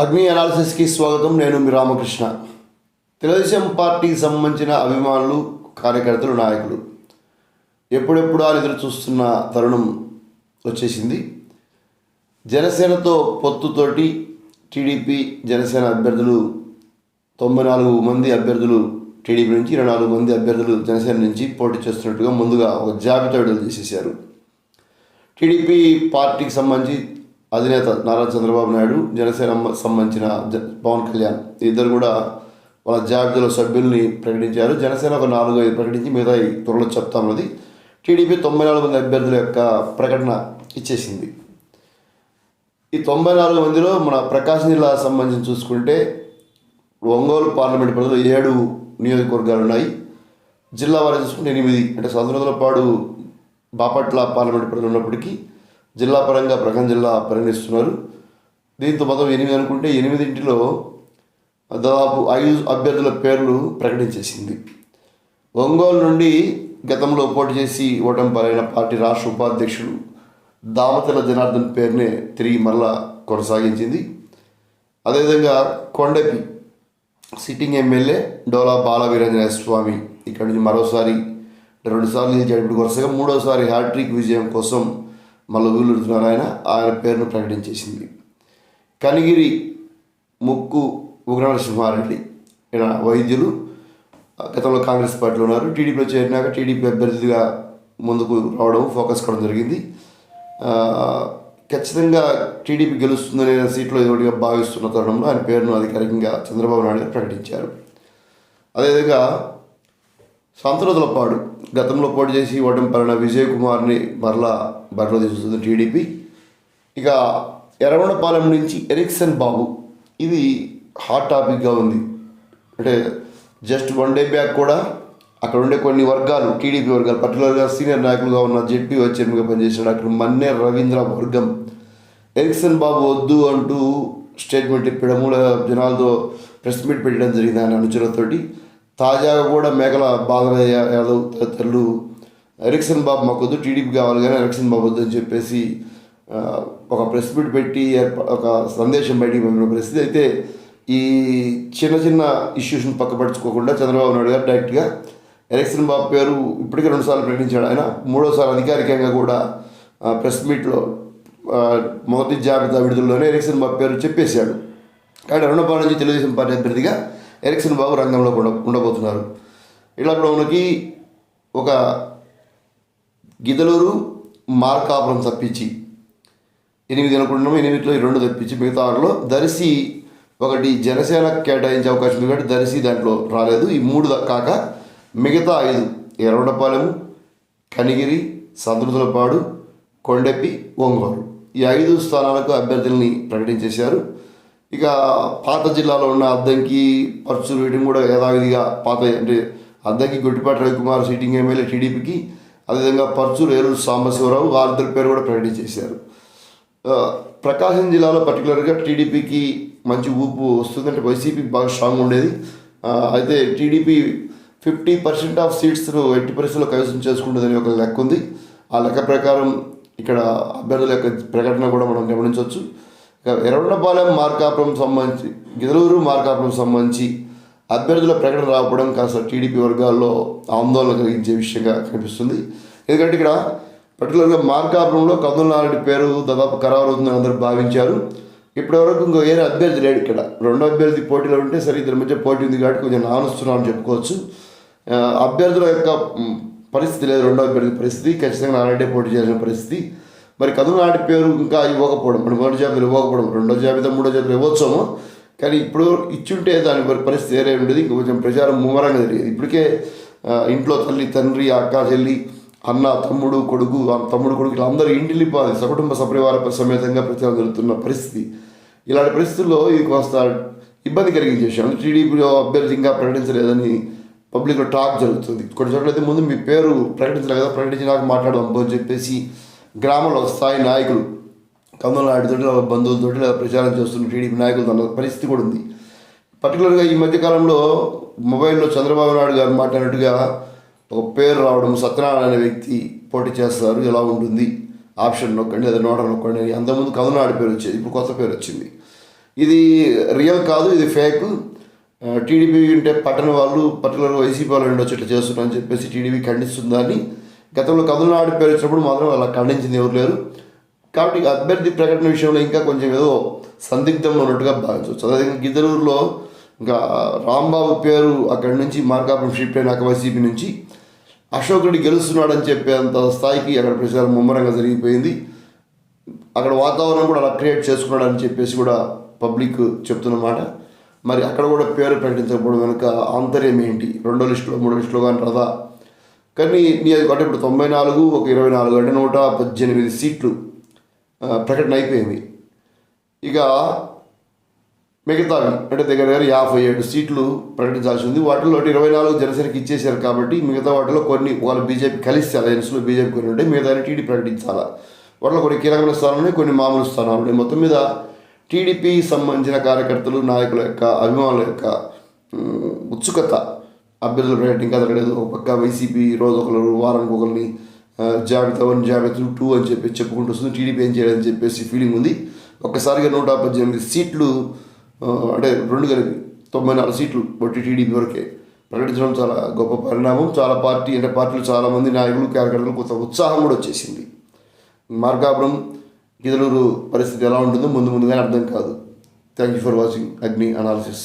అగ్ని అనాలిసిస్కి స్వాగతం. నేను మీ రామకృష్ణ. తెలుగుదేశం పార్టీకి సంబంధించిన అభిమానులు కార్యకర్తలు నాయకులు. ఎప్పుడెప్పుడు అని ఎదురు చూస్తున్న తరుణం వచ్చేసింది. జనసేనతో పొత్తుతోటి టీడీపీ జనసేన అభ్యర్థులు తొంభై నాలుగు మంది అభ్యర్థులు టీడీపీ నుంచి ఇరవై నాలుగు మంది అభ్యర్థులు జనసేన నుంచి పోటీ చేస్తున్నట్టుగా ముందుగా ఒక జాబితా విడుదల చేసేసారు టీడీపీ పార్టీకి సంబంధించి అధినేత నారా చంద్రబాబు నాయుడు జనసేన సంబంధించిన జ- పవన్ కళ్యాణ్ ఇద్దరు కూడా వాళ్ళ జాబితాలో సభ్యుల్ని ప్రకటించారు. జనసేన ఒక నాలుగు ఐదు ప్రకటించి మిగతా త్వరలో చెప్తామన్నది టీడీపీ తొంభై నాలుగు మంది అభ్యర్థుల యొక్క ప్రకటన ఇచ్చేసింది. ఈ తొంభై నాలుగు మందిలో మన ప్రకాశం జిల్లా సంబంధించి చూసుకుంటే ఒంగోలు పార్లమెంట్ పరిధిలో ఏడు నియోజకవర్గాలు ఉన్నాయి. జిల్లా వారి చూసుకుంటే ఎనిమిది. అంటే పాడు బాపట్ల పార్లమెంట్ పరిధిలో ఉన్నప్పటికీ జిల్లా పరంగా ప్రకాశం జిల్లా పరిగణిస్తున్నారు. దీంతో మొత్తం ఎనిమిది అనుకుంటే ఎనిమిదింటిలో దాదాపు ఐదు అభ్యర్థుల పేర్లు ప్రకటించేసింది ఒంగోలు నుండి గతంలో పోటీ చేసి ఓటమి పాలైన పార్టీ రాష్ట్ర ఉపాధ్యక్షుడు దామతల జనార్దన్ పేరునే తిరిగి మరలా కొనసాగించింది. అదేవిధంగా కొండపి సిట్టింగ్ ఎమ్మెల్యే డోలా బాల వీరంజనేయ స్వామి ఇక్కడి నుంచి మరోసారి రెండుసార్లు నిలిచాడు. ఇప్పుడు వరుసగా మూడోసారి హ్యాట్రిక్ విజయం కోసం మళ్ళీ వీలుడుతున్నారు ఆయన ఆయన పేరును ప్రకటించేసింది కనిగిరి ముక్కు ఉగ్రనరసింహారెడ్డి ఈయన వైద్యులు గతంలో కాంగ్రెస్ పార్టీలో ఉన్నారు. టీడీపీలో చేరినాక టీడీపీ అభ్యర్థిగా ముందుకు రావడం ఫోకస్ కావడం జరిగింది. ఖచ్చితంగా టీడీపీ గెలుస్తుందనే సీట్లో ఒకటిగా భావిస్తున్న తరుణంలో ఆయన పేరును అధికారికంగా చంద్రబాబు నాయుడు గారు ప్రకటించారు. అదేవిధంగా సంతరోజులపాడు గతంలో పోటీ చేసి ఇవ్వడం పడిన విజయ్ కుమార్ని మరలా బరిలో తీసుకుంది టీడీపీ. ఇక ఎర్రగొండపాలెం నుంచి ఎరిక్సన్ బాబు. ఇది హాట్ టాపిక్గా ఉంది. అంటే జస్ట్ వన్ డే బ్యాక్ కూడా అక్కడ ఉండే కొన్ని వర్గాలు టీడీపీ వర్గాలు పర్టికులర్గా సీనియర్ నాయకులుగా ఉన్న జెడ్పీ చైర్మన్గా పనిచేసిన డాక్టర్ మన్నే రవీంద్ర వర్గం. ఎరిక్సన్ బాబు వద్దు అంటూ స్టేట్మెంట్ ఇప్పడము జనాలతో ప్రెస్ మీట్ పెట్టడం జరిగింది ఆయన అనుచరులతోటి. తాజాగా కూడా మేకల బాధన యాదవ్ తదితరులు ఎరిక్సన్ బాబు మాకొద్దు టీడీపీ కావాలి కానీ ఎరిక్సన్ బాబు వద్దు అని చెప్పేసి ఒక ప్రెస్ మీట్ పెట్టి ఒక సందేశం బయటికి పంపిన పరిస్థితి. అయితే ఈ చిన్న చిన్న ఇష్యూస్ని పక్కపడుచుకోకుండా చంద్రబాబు నాయుడు గారు డైరెక్ట్గా ఎలక్షన్ బాబు పేరు ఇప్పటికే రెండుసార్లు ప్రకటించాడు. ఆయన మూడోసారి అధికారికంగా కూడా ప్రెస్ మీట్లో మొదటి జాబితా విడుదలలోనే ఎలక్షన్ బాబు పేరు చెప్పేశాడు. కానీ రెండోపాల నుంచి తెలుగుదేశం పార్టీ అభ్యర్థిగా ఎరిక్సన్ బాబు రంగంలో ఉండబోతున్నారు. ఇలా మనకి ఒక గిదలూరు మార్కాపురం తప్పించి ఎనిమిది అనుకుంటున్నాం ఎనిమిదిలో రెండు తప్పించి మిగతా ఆరులో దర్శి ఒకటి జనసేన కేటాయించే అవకాశం ఉంది కాబట్టి దర్శి దాంట్లో రాలేదు. ఈ మూడు కాక మిగతా ఐదు ఎర్రగొండపాలెం కనిగిరి సంతృతులపాడు కొండెప్పి ఒంగోలు ఈ ఐదు స్థానాలకు అభ్యర్థుల్ని ప్రకటించేశారు. ఇక పాత జిల్లాలో ఉన్న అద్దంకి పర్చూరు వీటిని కూడా యథావిధిగా పాత అంటే అద్దంకి గుట్టిపాటి రవికుమార్ సిట్టింగ్ ఎమ్మెల్యే టీడీపీకి అదేవిధంగా పర్చూరు ఏలూరు సాంబశివరావు వారిద్దరి పేరు కూడా ప్రకటన చేశారు. ప్రకాశం జిల్లాలో పర్టికులర్గా టీడీపీకి మంచి ఊపు వస్తుంది అంటే వైసీపీ బాగా స్ట్రాంగ్ ఉండేది. అయితే టీడీపీ ఫిఫ్టీ పర్సెంట్ ఆఫ్ సీట్స్ను ఎట్టి పరిస్థితుల్లో కైవసం చేసుకుంటుందని ఒక లెక్క ఉంది. ఆ లెక్క ప్రకారం ఇక్కడ అభ్యర్థుల యొక్క ప్రకటన కూడా మనం గమనించవచ్చు. ఎర్రగొండపాలెం మార్కాపురం సంబంధించి గిదలూరు మార్కాపురం సంబంధించి అభ్యర్థుల ప్రకటన రావడం కాస్త టీడీపీ వర్గాల్లో ఆందోళన కలిగించే విషయంగా కనిపిస్తుంది. ఎందుకంటే ఇక్కడ పర్టికులర్గా మార్కాపురంలో కందులనారెడ్డి పేరు దాదాపు ఖరారు అవుతుందని అందరూ భావించారు. ఇప్పటివరకు ఇంకో వేరే అభ్యర్థి లేడు ఇక్కడ. రెండో అభ్యర్థి పోటీలో ఉంటే సరే ఇద్దరి మధ్య పోటీ ఉంది కాబట్టి కొంచెం నానుస్తున్నాం చెప్పుకోవచ్చు. అభ్యర్థుల యొక్క పరిస్థితి లేదు. రెండో అభ్యర్థి పరిస్థితి. ఖచ్చితంగా నారాయణ పోటీ చేసిన పరిస్థితి. మరి కదునాడి పేరు ఇంకా ఇవ్వకపోవడం మరి మొదటి జాబితాలు ఇవ్వకపోవడం రెండో జాబితా మూడో జాబితా ఇవ్వచ్చాము. కానీ ఇప్పుడు ఇచ్చుంటే దాని పరిస్థితి వేరే ఉండేది. ఇంకా కొంచెం ప్రచారం ముమ్మరంగా జరిగేది. ఇప్పటికే ఇంట్లో తల్లి తండ్రి అక్క చెల్లి అన్న తమ్ముడు కొడుకు తమ్ముడు కొడుకు ఇలా అందరూ ఇంటిల్లి పాది సకుటుంబ సపరివార సమేతంగా ప్రచారం జరుగుతున్న పరిస్థితి. ఇలాంటి పరిస్థితుల్లో ఇది కాస్త ఇబ్బంది కలిగించే విషయం టీడీపీలో అభ్యర్థి ఇంకా ప్రకటించలేదని పబ్లిక్లో టాక్ జరుగుతుంది. కొన్ని చోట్ల అయితే ముందు మీ పేరు ప్రకటించలేదు కదా ప్రకటించినాక మాట్లాడదాం అని చెప్పేసి గ్రామంలో స్థాయి నాయకులు కందుల నాయుడుతో లేదా బంధువులతో లేదా ప్రచారం చేస్తున్న టీడీపీ నాయకులతో అన్న పరిస్థితి కూడా ఉంది. పర్టికులర్గా ఈ మధ్యకాలంలో మొబైల్లో చంద్రబాబు నాయుడు గారు మాట్లాడినట్టుగా ఒక పేరు రావడం సత్యనారాయణ అనే వ్యక్తి పోటీ చేస్తారు ఎలా ఉంటుంది? ఆప్షన్ నొక్కండి అదే నోట నొక్కండి అని అంతకుముందు కథనాడు పేరు వచ్చేది ఇప్పుడు కొత్త పేరు వచ్చింది. ఇది రియల్ కాదు ఇది ఫేక్. టీడీపీ ఉంటే పట్టణ వాళ్ళు పర్టికులర్ వైసీపీ వాళ్ళు ఉండొచ్చు ఇట్లా చేస్తున్నారని చెప్పేసి టీడీపీ ఖండిస్తుందని గతంలో కదులునాడు పేరు వచ్చినప్పుడు మాత్రం అలా ఖండించింది ఎవరు లేరు. కాబట్టి అభ్యర్థి ప్రకటన విషయంలో ఇంకా కొంచెం ఏదో సందిగ్ధంలో ఉన్నట్టుగా భావించవచ్చు. అదేవిధంగా గిద్దలూరులో ఇంకా రాంబాబు పేరు అక్కడి నుంచి మార్కాపురం షిఫ్ట్ అయినాక వైసీపీ నుంచి అశోక్ రెడ్డి గెలుస్తున్నాడని చెప్పేంత స్థాయికి అక్కడ ప్రచారం ముమ్మరంగా జరిగిపోయింది. అక్కడ వాతావరణం కూడా అలా క్రియేట్ చేసుకున్నాడు అని చెప్పేసి కూడా పబ్లిక్ చెప్తున్నమాట మరి అక్కడ కూడా పేరు ప్రకటించకపోవడం వెనుక ఆంతర్యం ఏంటి? రెండో లిస్టులో మూడో లిస్టులో కానీ రదా? కానీ మీ అంటే ఇప్పుడు తొంభై నాలుగు ఒక ఇరవై నాలుగు అంటే నూట పద్దెనిమిది సీట్లు ప్రకటన అయిపోయింది. ఇక మిగతావి అంటే దగ్గర దగ్గర యాభై ఏడు సీట్లు ప్రకటించాల్సి ఉంది. వాటిలో ఇరవై నాలుగు జనసేనకి ఇచ్చేశారు కాబట్టి మిగతా వాటిలో కొన్ని వాళ్ళు బీజేపీ కలిస్తే అలయన్స్లో బీజేపీ కొన్ని ఉంటాయి మిగతా టీడీ ప్రకటించాలా? వాటిలో కొన్ని కీలకమైన స్థానాలు ఉన్నాయి కొన్ని మామూలు స్థానాలు ఉన్నాయి. మొత్తం మీద టీడీపీ సంబంధించిన కార్యకర్తలు నాయకుల యొక్క అభిమానుల యొక్క ఉత్సుకత అభ్యర్థుల ప్రకటన ఇంకా జరగలేదు. ఒక పక్క వైసీపీ రోజు ఒకరు వారానికి ఒకరిని జాబితా వన్ జాబితా టూ అని చెప్పి చెప్పుకుంటూ వస్తుంది. టీడీపీ ఏం చేయాలని చెప్పేసి ఫీలింగ్ ఉంది. ఒక్కసారిగా నూట పద్దెనిమిది సీట్లు అంటే రెండు కలిపి తొంభై నాలుగు సీట్లు బట్టి టీడీపీ వరకే. ప్రకటించడం చాలా గొప్ప పరిణామం. చాలా పార్టీ అంటే పార్టీలు చాలామంది నాయకులు కార్యకర్తలు కొంత ఉత్సాహం కూడా వచ్చేసింది. మార్గాపురం గిదలూరు పరిస్థితి ఎలా ఉంటుందో ముందు ముందుగానే అర్థం కాదు. Thank you for watching Agni analysis